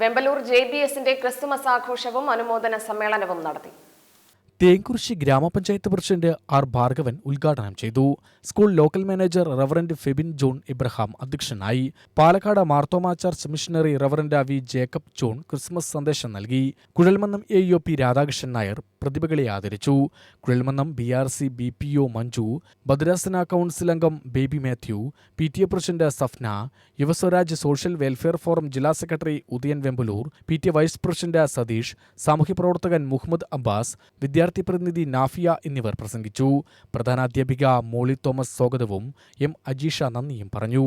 Vembalur J B എസിന്റെ Christmas ആഘോഷവും അനുമോദന സമ്മേളനവും നടത്തി. തേങ്കുറിശി ഗ്രാമപഞ്ചായത്ത് പ്രസിഡന്റ് ആർ ഭാർഗവൻ ഉദ്ഘാടനം ചെയ്തു. School local manager reverend Febin John Ibraham അധ്യക്ഷനായി. Palakkad Marthoma church missionary reverend V Jacob John Christmas സന്ദേശം നൽകി. Kuzhalmannam A O P Radhakrishnan Nair പ്രതിഭകളെ ആദരിച്ചു. Kuzhalmannam B R C B P O Manju ഭദ്രാസന council അംഗം Baby Mathew P T A president Safna Yuvaswaraj social welfare forum ജില്ലാ secretary Udayan Vembalur P T A vice president Sathish സാമൂഹ്യ പ്രവർത്തകൻ മുഹമ്മദ് അബ്ബാസ് വിദ്യാർത്ഥി പ്രതിനിധി നാഫിയ എന്നിവർ പ്രസംഗിച്ചു. പ്രധാനാധ്യാപിക മോളി തോമസ് സ്വാഗതവും എം അജീഷ നന്ദിയും പറഞ്ഞു.